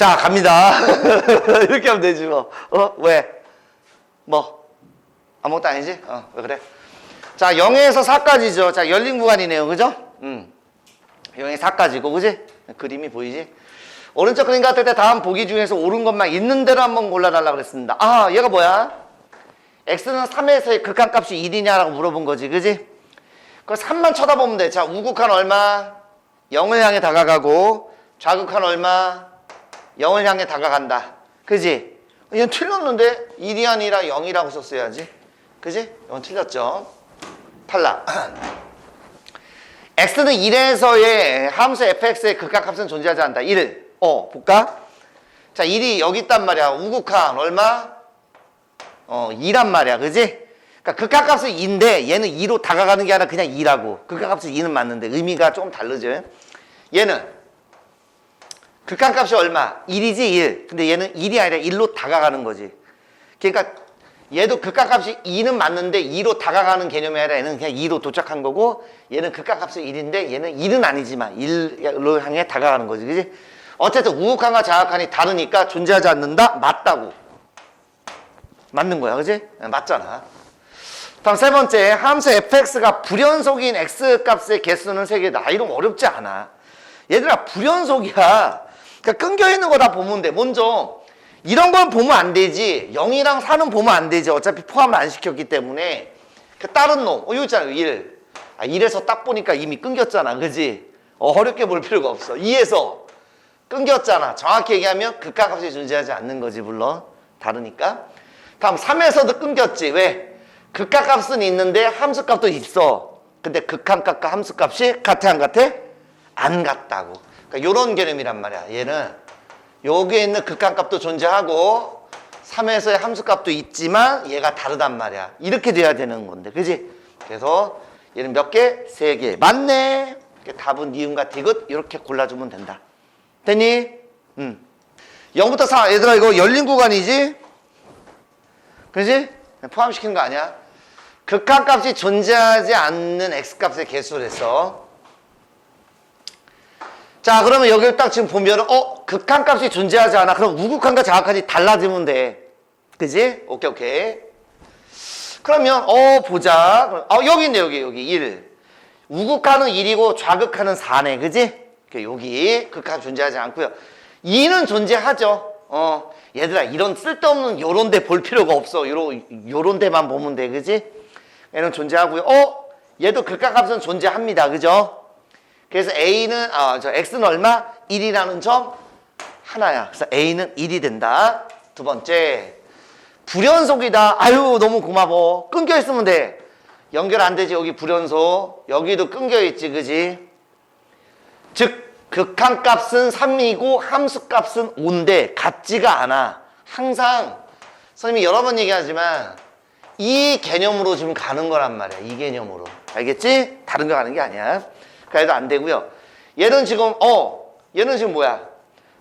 자, 갑니다. 이렇게 하면 되지, 뭐. 어, 왜? 뭐? 아무것도 아니지? 어, 왜 그래? 자, 0에서 4까지죠. 자, 열린 구간이네요. 그죠? 음. 0에서 4까지고, 그지? 그림이 보이지? 오른쪽 그림 같을 때 다음 보기 중에서 옳은 것만 있는 대로 한번 골라달라고 그랬습니다. 아, 얘가 뭐야? x는 3에서의 극한값이 1이냐라고 물어본 거지, 그지? 그 3만 쳐다보면 돼. 자, 우극한 얼마? 0을 향해 다가가고, 좌극한 얼마? 0을 향해 다가간다. 그지? 얘는 틀렸는데 1이 아니라 0이라고 썼어야지. 그지? 이건 틀렸죠. 탈락. x는 1에서의 함수 fx의 극한값은 존재하지 않는다. 1. 어, 볼까? 자, 1이 여기 있단 말이야. 우극한 얼마? 어, 2란 말이야. 그지? 그러니까 극한값은 2인데 얘는 2로 다가가는 게 아니라 그냥 2라고. 극한값은 2는 맞는데 의미가 조금 다르죠. 얘는 극한값이 얼마? 1이지 1. 근데 얘는 1이 아니라 1로 다가가는 거지. 그러니까 얘도 극한값이 2는 맞는데 2로 다가가는 개념이 아니라 얘는 그냥 2로 도착한 거고 얘는 극한값이 1인데 얘는 1은 아니지만 1로 향해 다가가는 거지. 그지? 어쨌든 우극한과 좌극한이 다르니까 존재하지 않는다? 맞다고. 맞는 거야. 그지? 네, 맞잖아. 다음 세 번째 함수 fx가 불연속인 x 값의 개수는 세 개다. 이런 어렵지 않아. 얘들아 불연속이야. 그러니까 끊겨 있는 거 다 보면 돼. 먼저 이런 건 보면 안 되지. 0이랑 4는 보면 안 되지. 어차피 포함을 안 시켰기 때문에. 그 다른 놈. 어, 이거 있잖아. 1. 아, 1에서 딱 보니까 이미 끊겼잖아. 그지? 어, 어렵게 볼 필요가 없어. 2에서 끊겼잖아. 정확히 얘기하면 극한값이 존재하지 않는 거지, 물론. 다르니까. 다음 3에서도 끊겼지. 왜? 극한값은 있는데 함수값도 있어. 근데 극한값과 함수값이 같아 안 같아? 안 같다고. 그러니까 요런 개념이란 말이야. 얘는 여기에 있는 극한값도 존재하고 3에서의 함수값도 있지만 얘가 다르단 말이야. 이렇게 돼야 되는 건데. 그지? 그래서 얘는 몇 개? 세 개. 맞네. 답은 니은과 디귿 이렇게 골라주면 된다. 됐니? 응. 0부터 4. 얘들아 이거 열린 구간이지? 그지? 포함시키는 거 아니야? 극한값이 존재하지 않는 x값의 개수를 했어. 자, 그러면 여기를 딱 지금 보면, 어, 극한값이 존재하지 않아. 그럼 우극한과 좌극한이 달라지면 돼. 그지? 오케이, 오케이. 그러면, 어, 보자. 어, 여기 있네, 여기, 여기. 1. 우극한은 1이고 좌극한은 4네. 그지? 여기, 극한 존재하지 않고요 2는 존재하죠. 어, 얘들아, 이런 쓸데없는 요런 데 볼 필요가 없어. 요런, 요런 데만 보면 돼. 그지? 얘는 존재하고요. 어, 얘도 극한값은 존재합니다. 그죠? 그래서 A는, 아, 저 X는 얼마? 1이라는 점 하나야. 그래서 A는 1이 된다. 두 번째, 불연속이다. 아유, 너무 고마워. 끊겨 있으면 돼. 연결 안 되지, 여기 불연속. 여기도 끊겨 있지, 그지? 즉, 극한 값은 3이고 함수 값은 5인데 같지가 않아. 항상 선생님이 여러 번 얘기하지만 이 개념으로 지금 가는 거란 말이야. 이 개념으로. 알겠지? 다른 거 가는 게 아니야. 그래도 안 되고요. 얘는 지금 어 얘는 지금 뭐야?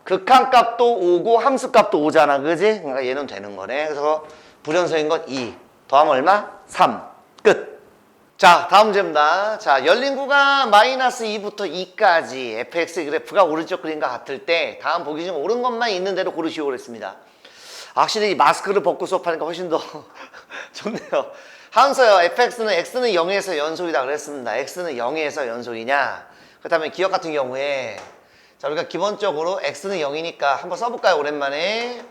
극한값도 5고 함수값도 5잖아. 그지? 그러니까 얘는 되는 거네. 그래서 불연속인 건 2. 더하면 얼마? 3. 끝. 자, 다음 문제입니다. 자, 열린 구간 마이너스 2부터 2까지 fx 그래프가 오른쪽 그림과 같을 때 다음 보기 중 옳은 것만 있는 대로 고르시오 그랬습니다. 확실히 이 마스크를 벗고 수업하니까 훨씬 더 좋네요. 함수요. fx는 x는 0에서 연속이다 그랬습니다. x는 0에서 연속이냐? 그렇다면 기억 같은 경우에 자 우리가 기본적으로 x는 0이니까 한번 써볼까요? 오랜만에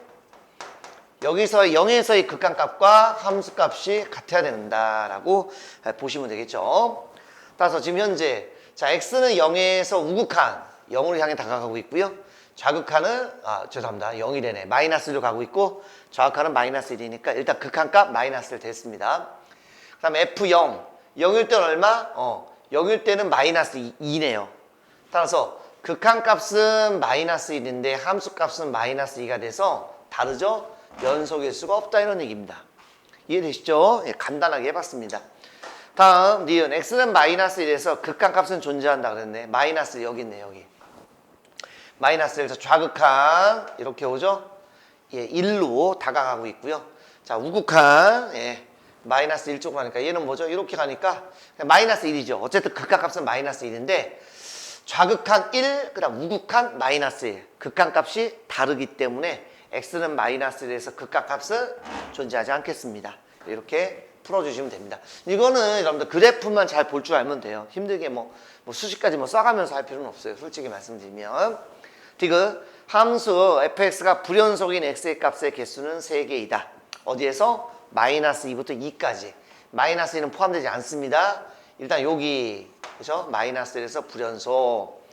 여기서 0에서의 극한값과 함수값이 같아야 된다라고 보시면 되겠죠. 따라서 지금 현재 자 x는 0에서 우극한 0으로 향해 다가가고 있고요. 좌극한은 아 죄송합니다. 0이래네. 마이너스로 가고 있고 좌극한은 마이너스 1이니까 일단 극한값 마이너스를 댔습니다. 그 다음에 F0 0일 때는 얼마? 어 0일 때는 마이너스 2 네요. 따라서 극한값은 마이너스 1인데 함수값은 마이너스 2가 돼서 다르죠? 연속일 수가 없다 이런 얘기입니다. 이해되시죠? 예, 간단하게 해봤습니다. 다음 니은 x는 마이너스 1에서 극한값은 존재한다 그랬네. 마이너스 여기 있네 여기. 마이너스 1에서 좌극한 이렇게 오죠? 예, 1로 다가가고 있고요. 자 우극한 예, 마이너스 1 쪽으로 가니까 얘는 뭐죠? 이렇게 가니까 마이너스 1이죠. 어쨌든 극한값은 마이너스 1인데 좌극한 1, 그 다음 우극한 마이너스 1. 극한값이 다르기 때문에 x는 마이너스 1에서 극한값은 존재하지 않겠습니다. 이렇게 풀어주시면 됩니다. 이거는 여러분들 그래프만 잘 볼 줄 알면 돼요. 힘들게 뭐, 뭐 수식까지 뭐 써가면서 할 필요는 없어요. 솔직히 말씀드리면. 디귿 함수 fx가 불연속인 x의 값의 개수는 3개이다. 어디에서? 마이너스 2부터 2까지. 마이너스 2는 포함되지 않습니다. 일단 여기 그죠? 마이너스 1에서 불연속.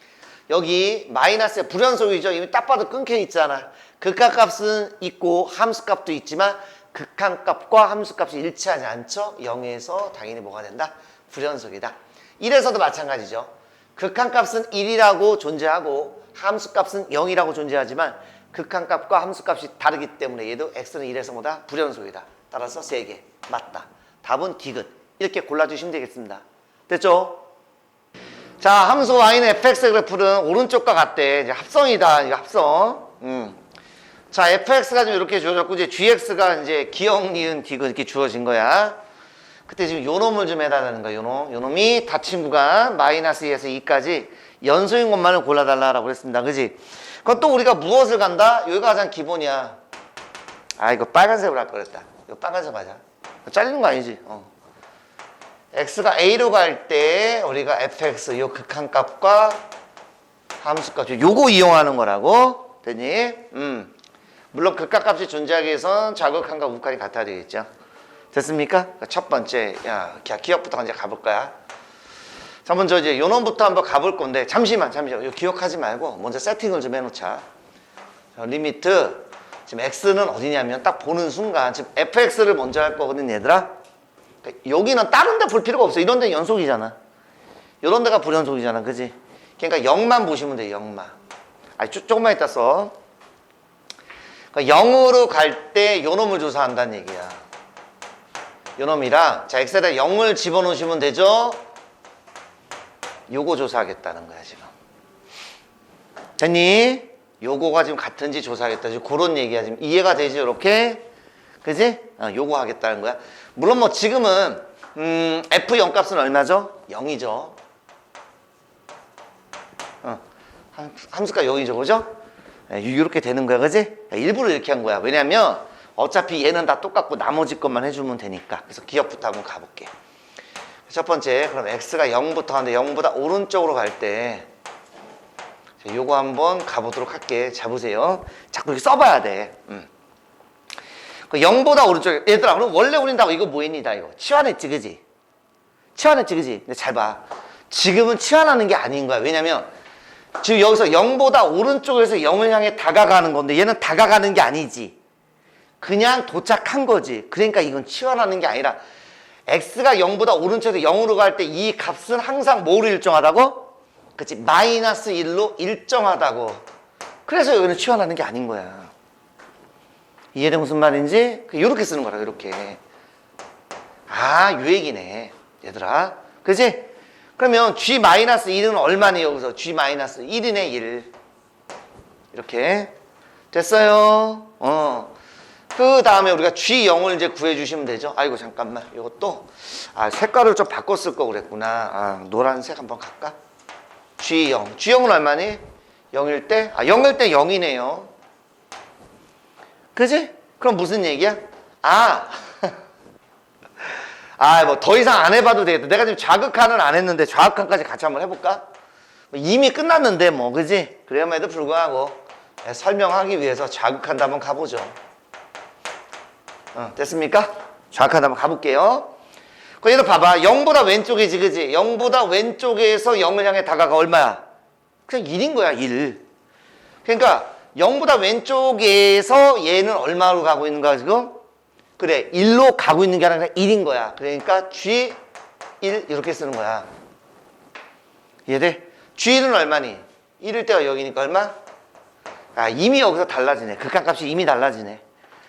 여기 마이너스의 불연속이죠. 이미 딱 봐도 끊겨 있잖아. 극한값은 있고 함수값도 있지만 극한값과 함수값이 일치하지 않죠. 0에서 당연히 뭐가 된다? 불연속이다. 1에서도 마찬가지죠. 극한값은 1이라고 존재하고 함수값은 0이라고 존재하지만 극한값과 함수값이 다르기 때문에 얘도 x는 1에서 뭐다? 불연속이다. 따라서 3개. 맞다. 답은 디귿. 이렇게 골라주시면 되겠습니다. 됐죠? 자, 함수 y는 fx 그래프는 오른쪽과 같대. 이제 합성이다. 이거 합성. 음. 자, fx가 좀 이렇게 주어졌고, 이제 gx가 이제 기억, 니은, 디귿 이렇게 주어진 거야. 그때 지금 요 놈을 좀 해달라는 거야, 요 놈. 요 놈이 닫힌 구간 마이너스 2에서 2까지 연소인 것만을 골라달라고 그랬습니다. 그지? 그건 또 우리가 무엇을 간다? 여기가 가장 기본이야. 아, 이거 빨간색으로 할 거랬다. 이거 빨간색 하자. 잘리는 거 아니지? 어. x가 a로 갈 때 우리가 fx 요 극한 값과 함수값 요거 이용하는 거라고 됐니? 음. 물론 극한 값이 존재하기 위해선 좌극한과 우극한이 같아야 되겠죠. 됐습니까? 그러니까 첫 번째 야 기- 기억부터 이제 가볼 거야. 자 먼저 이제 요놈부터 한번 가볼 건데 잠시만 잠시만 기억하지 말고 먼저 세팅을 좀 해놓자. 자, 리미트 지금 x는 어디냐면 딱 보는 순간 지금 fx를 먼저 할 거거든 얘들아. 그러니까 여기는 다른 데 볼 필요가 없어. 이런 데 연속이잖아. 이런 데가 불연속이잖아. 그지? 그러니까 0만 보시면 돼. 0만. 아니 조, 조금만 있다 써. 그러니까 0으로 갈 때 요놈을 조사한다는 얘기야. 요놈이랑 자 x에다 0을 집어넣으시면 되죠? 요거 조사하겠다는 거야 지금. 됐니? 요거가 지금 같은지 조사하겠다. 지금 그런 얘기야. 지금 이해가 되지, 이렇게? 그지? 어, 요거 하겠다는 거야. 물론 뭐 지금은, 음, F0 값은 얼마죠? 0이죠. 어, 함- 함수가 0이죠. 그죠? 예, 이렇게 되는 거야. 그지? 예, 일부러 이렇게 한 거야. 왜냐면 어차피 얘는 다 똑같고 나머지 것만 해주면 되니까. 그래서 기억부터 한번 가볼게. 첫 번째, 그럼 x가 0부터 하는데 0보다 오른쪽으로 갈 때, 자, 요거 한번 가보도록 할게. 잡으세요. 자꾸 이렇게 써봐야 돼. 음. 그 0보다 오른쪽. 얘들아, 그럼 원래 우린 다 이거 뭐했니다 이거. 치환했지, 그지? 치환했지, 그지? 근데 잘 봐. 지금은 치환하는 게 아닌 거야. 왜냐면, 지금 여기서 0보다 오른쪽에서 0을 향해 다가가는 건데, 얘는 다가가는 게 아니지. 그냥 도착한 거지. 그러니까 이건 치환하는 게 아니라, x가 0보다 오른쪽에서 0으로 갈 때 이 값은 항상 뭐로 일정하다고? 그치 마이너스 1로 일정하다고. 그래서 여기는 치환하는 게 아닌 거야. 이해돼? 무슨 말인지? 이렇게 쓰는 거라 이렇게. 아 유액이네 얘들아. 그지? 그러면 g 마이너스 1은 얼마니 여기서 g 마이너스 1이네 1 이렇게. 됐어요. 어. 그 다음에 우리가 G0을 이제 구해주시면 되죠. 아이고, 잠깐만. 이것도, 아, 색깔을 좀 바꿨을 거 그랬구나. 아, 노란색 한번 갈까? G0. G0은 얼마니? 0일 때? 아, 0일 때 0이네요. 그지? 그럼 무슨 얘기야? 아, 아, 뭐 더 이상 안 해봐도 되겠다. 내가 지금 자극한은 안 했는데 좌극한까지 같이 한번 해볼까? 뭐 이미 끝났는데 뭐, 그지? 그래야에도 불구하고 예, 설명하기 위해서 자극한다 한번 가보죠. 어, 됐습니까? 정확하게 한번 가볼게요. 그 얘도 봐봐. 0보다 왼쪽이지, 그지? 0보다 왼쪽에서 0을 향해 다가가 얼마야? 그냥 1인 거야, 1. 그러니까 0보다 왼쪽에서 얘는 얼마로 가고 있는 거야, 지금? 그래, 1로 가고 있는 게 아니라 1인 거야. 그러니까 G1 이렇게 쓰는 거야. 이해돼? G1은 얼마니? 1일 때가 여기니까 얼마? 아, 이미 여기서 달라지네. 극한값이 이미 달라지네.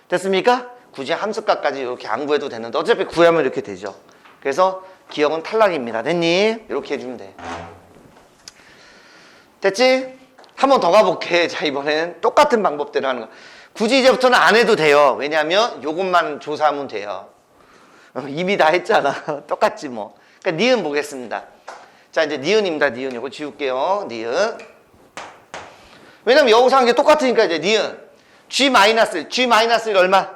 됐습니까? 굳이 함수값까지 이렇게 안 구해도 되는데 어차피 구하면 이렇게 되죠. 그래서 기억은 탈락입니다. 됐니? 이렇게 해주면 돼. 됐지? 한 번 더 가볼게. 자, 이번엔 똑같은 방법대로 하는 거. 굳이 이제부터는 안 해도 돼요. 왜냐하면 요것만 조사하면 돼요. 어, 이미 다 했잖아. 똑같지 뭐. 그러니까 니은 보겠습니다. 자, 이제 니은입니다. 니은. 이거 지울게요. 니은. 왜냐면 게 똑같으니까 이제 니은. G 마이너스, G 마이너스 1 얼마?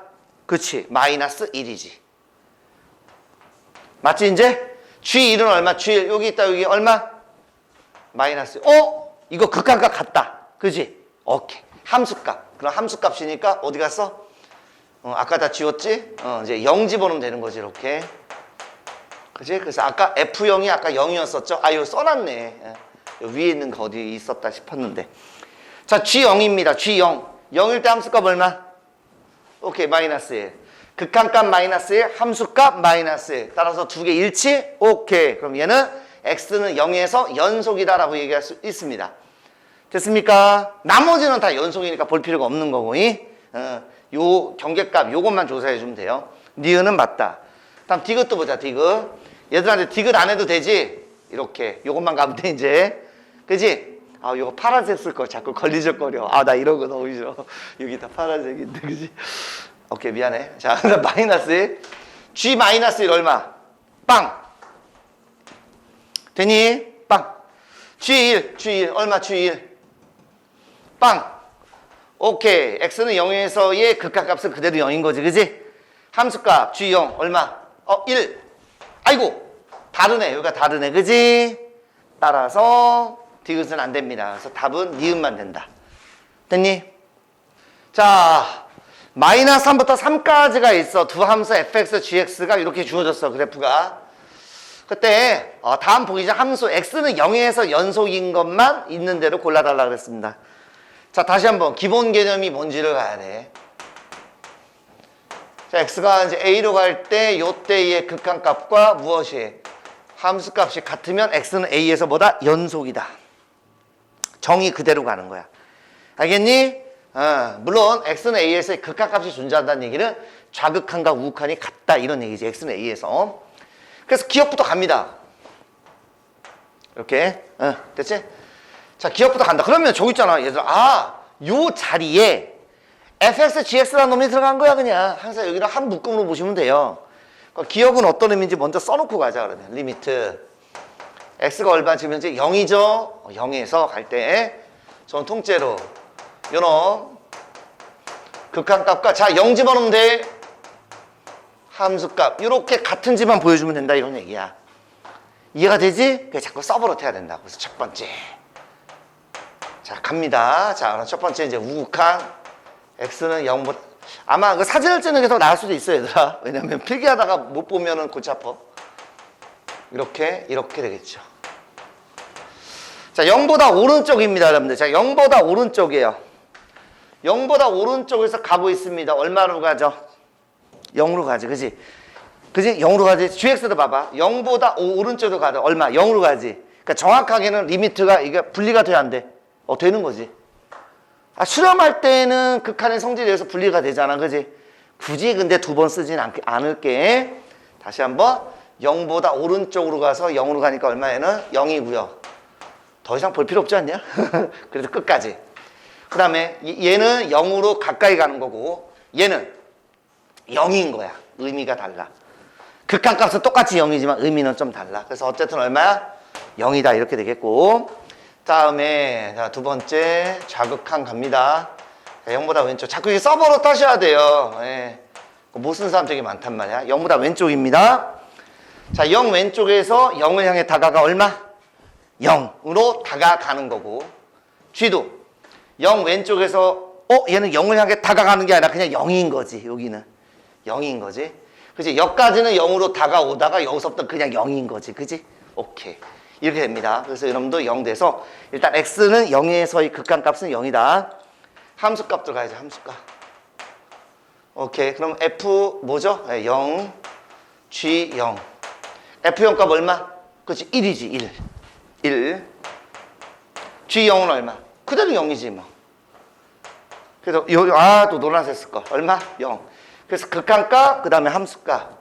그치. 마이너스 1이지. 맞지, 이제? G1은 얼마? G1. 여기 있다, 여기 얼마? 마이너스. 어? 이거 극한값 같다. 그지? 오케이. 함수값. 그럼 함수값이니까 어디 갔어? 어, 아까 다 지웠지? 어, 이제 0 집어넣으면 되는 거지, 이렇게. 그지? 그래서 아까 F0이 아까 0이었었죠? 아, 이거 써놨네. 예. 요 위에 있는 거 어디 있었다 싶었는데. 자, G0입니다. G0. 0일 때 함수값 얼마? 오케이, 마이너스 1. 극한값 마이너스 1, 함수값 마이너스 1. 따라서 두 개 일치? 오케이. 그럼 얘는 x는 0에서 연속이다라고 얘기할 수 있습니다. 됐습니까? 나머지는 다 연속이니까 볼 필요가 없는 거고, 이 어, 요 경계값 요것만 조사해 주면 돼요. 니은은 맞다. 다음 디귿도 보자, 디귿. 얘들한테 디귿 안 해도 되지? 이렇게. 요것만 가면 돼, 이제. 그지? 아, 요거 파란색 쓸 거 자꾸 걸리적거려. 아, 나 이런 거 너무 싫어. 여기 다 파란색인데, 그지? 오케이, 미안해. 자, 마이너스 1. G 마이너스 1 얼마? 빵. 되니? 빵. G1, G1, 얼마 G1? 빵. 오케이. X는 0에서의 극한값은 그대로 0인 거지, 그지? 함수값 G0, 얼마? 어, 1. 아이고, 다르네. 여기가 다르네, 그지? 따라서 디귿은 안 됩니다. 그래서 답은 니은만 된다. 됐니? 자, 마이너스 3부터 3까지가 있어. 두 함수 fx, gx가 이렇게 주어졌어, 그래프가. 그때 어, 다음 보기 전 함수 x는 0에서 연속인 것만 있는 대로 골라달라 그랬습니다. 자 다시 한번 기본 개념이 뭔지를 가야 돼. 자 x가 이제 a로 갈 때 요때의 극한값과 무엇이 함수값이 같으면 x는 a에서 뭐다 연속이다. 정의 그대로 가는 거야. 알겠니? 어, 물론 x는 a에서의 극한값이 존재한다는 얘기는 좌극한과 우극한이 같다 이런 얘기지. x는 a에서. 그래서 기억부터 갑니다. 이렇게. 어, 됐지? 자, 기억부터 간다. 그러면 저기 있잖아. 얘들 아, 요 자리에 fx, gx라는 놈이 들어간 거야, 그냥. 항상 여기를 한 묶음으로 보시면 돼요. 그러니까 기억은 어떤 의미인지 먼저 써놓고 가자, 그러면. 리미트. X가 얼마 지금 현재 0이죠? 0에서 갈 때. 전 통째로. 요놈. 극한값과, 자, 0 집어넣으면 돼. 함수값 이렇게 같은 지만 보여주면 된다 이런 얘기야 이해가 되지? 그래 자꾸 서브로 해야 된다 그래서 첫 번째 자 갑니다 자 그럼 첫 번째 이제 우극한 x는 0보다 아마 그 사진을 찍는 게 더 나을 수도 있어 얘들아 왜냐면 필기하다가 못 보면은 골치 아파 이렇게 이렇게 되겠죠 자 0보다 오른쪽입니다 여러분들 자 0보다 오른쪽이에요 0보다 오른쪽에서 가고 있습니다 얼마로 가죠? 0으로 가지, 그지? 그지? 0으로 가지. GX도 봐봐. 0보다 오른쪽으로 가도 얼마? 0으로 가지. 그러니까 정확하게는 리미트가 이게 분리가 돼야 안 돼. 어, 되는 거지. 아, 수렴할 때는 극한의 성질에 의해서 분리가 되잖아, 그지? 굳이 근데 두 번 쓰진 않, 않을게. 다시 한번 0보다 오른쪽으로 가서 0으로 가니까 얼마에는 0이고요. 더 이상 볼 필요 없지 않냐? 그래도 끝까지. 그 다음에 얘는 0으로 가까이 가는 거고 얘는 0인 거야. 의미가 달라. 극한값은 똑같이 0이지만 의미는 좀 달라. 그래서 어쨌든 얼마야? 0이다. 이렇게 되겠고. 다음에 자, 두 번째 좌극한 갑니다. 자, 0보다 왼쪽. 자꾸 이게 서버로 따셔야 돼요. 예. 못쓴 사람 되게 많단 말이야. 0보다 왼쪽입니다. 자, 0 왼쪽에서 0을 향해 다가가 얼마? 0으로 다가가는 거고. 쥐도 0 왼쪽에서 어 얘는 0을 향해 다가가는 게 아니라 그냥 0인 거지. 여기는. 0인 거지. 그지? 여기까지는 0으로 다가오다가 여기서부터 그냥 0인 거지. 그지? 오케이. 이렇게 됩니다. 그래서 여러분도 0 돼서 일단 x는 0에서의 극한값은 0이다. 함수값 들어가야지. 함수값. 오케이. 그럼 f 뭐죠? 네, 0, g 0. f0 값 얼마? 그렇지. 1이지. 1. 1. g 0은 얼마? 그대로 0이지 뭐. 그래서 요, 아, 또 노란색 쓸 거. 얼마? 0. 그래서 극한값, 그 다음에 함수값.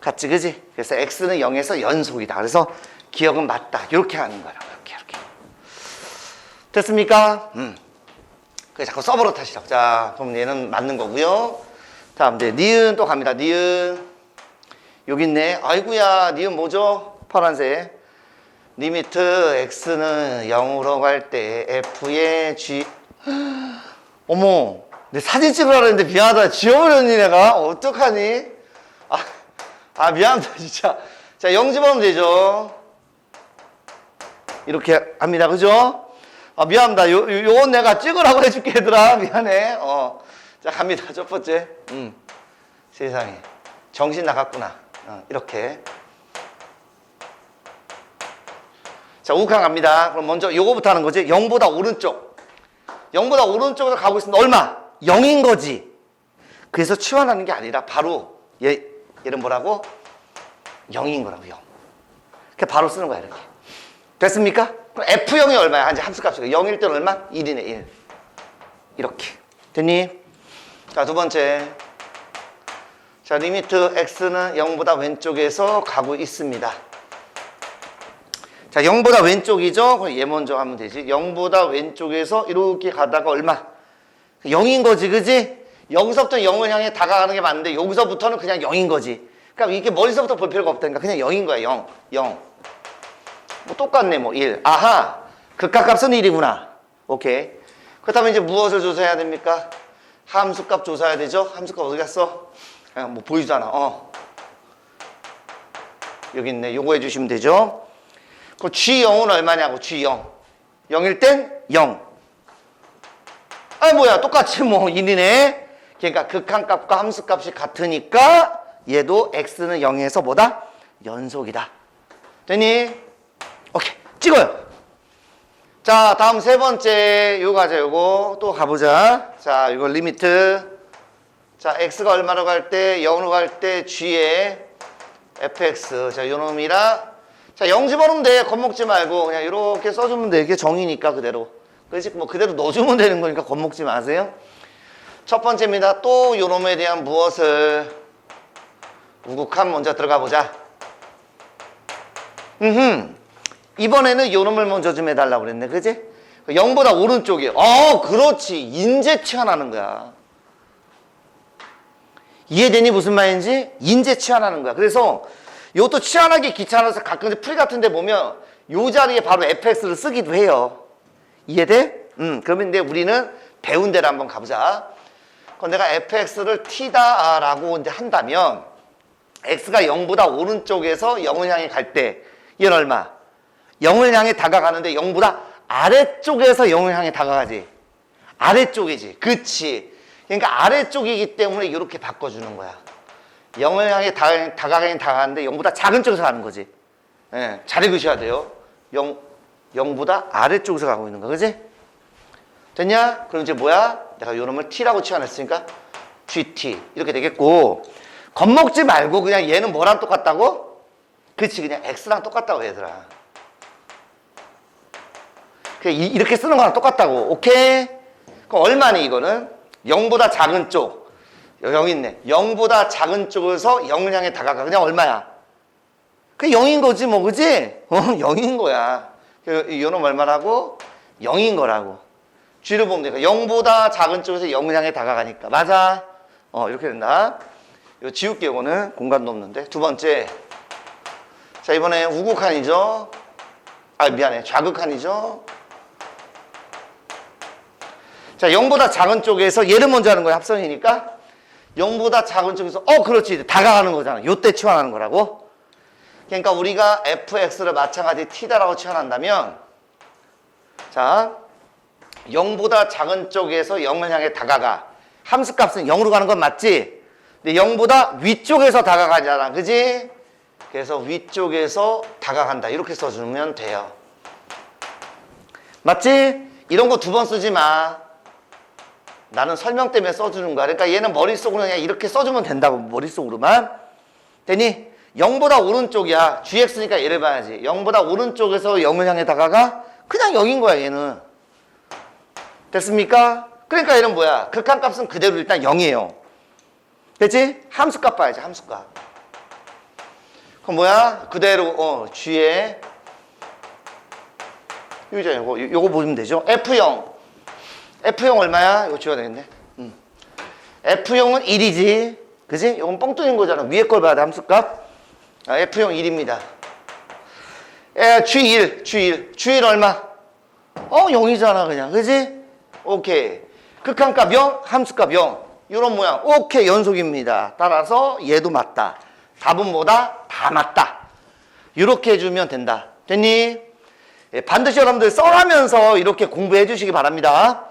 같지, 그지? 그래서 x는 0에서 연속이다. 그래서 기억은 맞다. 이렇게 하는 거야. 이렇게, 이렇게. 됐습니까? 음. 그래, 자꾸 서버로 타시라고. 자, 그럼 얘는 맞는 거고요. 다음, 이제 니은 또 갑니다. 니은. 여기 있네. 아이구야, 니은 뭐죠? 파란색. 리미트 x는 0으로 갈 때 f의 g. 어머 내 사진 찍으라 그랬는데 미안하다. 지워버렸니 내가? 어떡하니? 아, 아 미안하다 진짜. 자 0 집어넣으면 되죠. 이렇게 합니다. 그죠? 아 미안합니다. 요, 요, 요 건 내가 찍으라고 해줄게 얘들아. 미안해. 어 자 갑니다. 첫 번째. 음. 세상에. 정신 나갔구나. 어, 이렇게 자, 우칸 갑니다. 그럼 먼저 요거부터 하는 거지. 0보다 오른쪽. 0보다 오른쪽으로 가고 있습니다. 얼마? 0인 거지. 그래서 치환하는 게 아니라 바로 얘, 얘는 뭐라고? 0인 거라고, 0. 그냥 바로 쓰는 거야, 이렇게. 됐습니까? 그럼 F0이 얼마야? 이제 함수값이 0일 때는 얼마? 1이네, 1. 이렇게. 됐니? 자, 두 번째. 자, 리미트 x는 0보다 왼쪽에서 가고 있습니다. 자, 0보다 왼쪽이죠? 그럼 얘 먼저 하면 되지. 0보다 왼쪽에서 이렇게 가다가 얼마? 0인 거지, 그지? 여기서부터 0을 향해 다가가는 게 맞는데 여기서부터는 그냥 0인 거지. 그러니까 이게 머리서부터 볼 필요가 없다니까. 그냥 0인 거야, 0. 0. 뭐 똑같네, 뭐 1. 아하! 극각값은 1이구나. 오케이. 그렇다면 이제 무엇을 조사해야 됩니까? 함수값 조사해야 되죠? 함수값 어디 갔어? 그냥 뭐 보이잖아. 어. 여기 있네. 요거 해주시면 되죠? 그 G0은 얼마냐고 G0 0일 땐 0. 아 뭐야 똑같이 뭐 1이네. 그러니까 극한값과 함수값이 같으니까 얘도 x는 0에서 뭐다? 연속이다. 되니? 오케이 찍어요. 자 다음 세 번째 요거 가자 요거 또 가보자. 자 이거 리미트 자 x가 얼마로 갈 때 0으로 갈 때 g에 fx 자 요 놈이라 자, 0 집어넣으면 돼. 겁먹지 말고. 그냥 이렇게 써주면 돼. 이게 정이니까 그대로. 그렇지? 뭐 그대로 넣어주면 되는 거니까 겁먹지 마세요. 첫 번째입니다. 또 요놈에 대한 무엇을 우국함 먼저 들어가 보자. 음 이번에는 요놈을 먼저 좀 해달라고 그랬네. 그지? 0보다 오른쪽이에요. 어, 그렇지. 인재 치환하는 거야. 이해되니 무슨 말인지? 인재 치환하는 거야. 그래서 이것도 치환하기 귀찮아서 가끔 풀 같은 데 보면 요 자리에 바로 fx를 쓰기도 해요. 이해돼? 음, 그러면 이제 우리는 배운 데를 한번 가보자. 그럼 내가 fx를 t다라고 이제 한다면 x가 0보다 오른쪽에서 0을 향해 갈 때 얘는 얼마? 0을 향해 다가가는데 0보다 아래쪽에서 0을 향해 다가가지. 아래쪽이지. 그치. 그러니까 아래쪽이기 때문에 이렇게 바꿔주는 거야. 0을 향해 다, 다가가긴 다가가는데 0보다 작은 쪽에서 가는 거지. 예, 잘 읽으셔야 돼요. 0, 0보다 아래쪽에서 가고 있는 거, 그지? 됐냐? 그럼 이제 뭐야? 내가 요놈을 T라고 치환했으니까 GT 이렇게 되겠고 겁먹지 말고 그냥 얘는 뭐랑 똑같다고? 그치 그냥 X랑 똑같다고 얘들아. 그냥 이- 이렇게 쓰는 거랑 똑같다고. 오케이? 그럼 얼마니 이거는? 0보다 작은 쪽. 여기 있네. 0보다 작은 쪽에서 0을 향해 다가가. 그냥 얼마야? 그 0인 거지 뭐 그지? 어, 0인 거야. 그 요놈 얼마라고? 0인 거라고. 뒤를 보면 되니까 0보다 작은 쪽에서 0을 향해 다가가니까. 맞아. 어, 이렇게 된다. 이거 지울게 요거는 공간도 없는데. 두 번째. 자, 이번에 우극한이죠. 아, 미안해. 좌극한이죠. 자, 0보다 작은 쪽에서 얘를 먼저 하는 거야. 합성이니까. 0보다 작은 쪽에서 어 그렇지 다가가는 거잖아. 요때 치환하는 거라고. 그러니까 우리가 fx를 마찬가지 t다라고 치환한다면 자 0보다 작은 쪽에서 0을 향해 다가가. 함수값은 0으로 가는 건 맞지? 근데 0보다 위쪽에서 다가가잖아. 그지? 그래서 위쪽에서 다가간다. 이렇게 써주면 돼요. 맞지? 이런 거 두 번 쓰지 마 나는 설명 때문에 써주는 거야. 그러니까 얘는 머릿속으로 그냥 이렇게 써주면 된다고, 머릿속으로만. 되니? 0보다 오른쪽이야. gx니까 얘를 봐야지. 0보다 오른쪽에서 0을 향해 다가가? 그냥 0인 거야, 얘는. 됐습니까? 그러니까 얘는 뭐야? 극한값은 그대로 일단 0이에요. 됐지? 함수값 봐야지, 함수값. 그럼 뭐야? 그대로, 어, g에, 요거, 요거, 요거 보시면 되죠? f0. F형 얼마야? 이거 지워야 되겠네. 음. F형은 1이지. 그지? 이건 뻥 뚫린 거잖아. 위에 걸 봐야 돼, 함수값. 아, F형 1입니다. 에, G1, G1. G1 얼마? 어, 0이잖아, 그냥. 그지? 오케이. 극한값 0, 함수값 0. 이런 모양. 오케이, 연속입니다. 따라서 얘도 맞다. 답은 뭐다? 다 맞다. 이렇게 해주면 된다. 됐니? 예, 반드시 여러분들 써가면서 이렇게 공부해 주시기 바랍니다.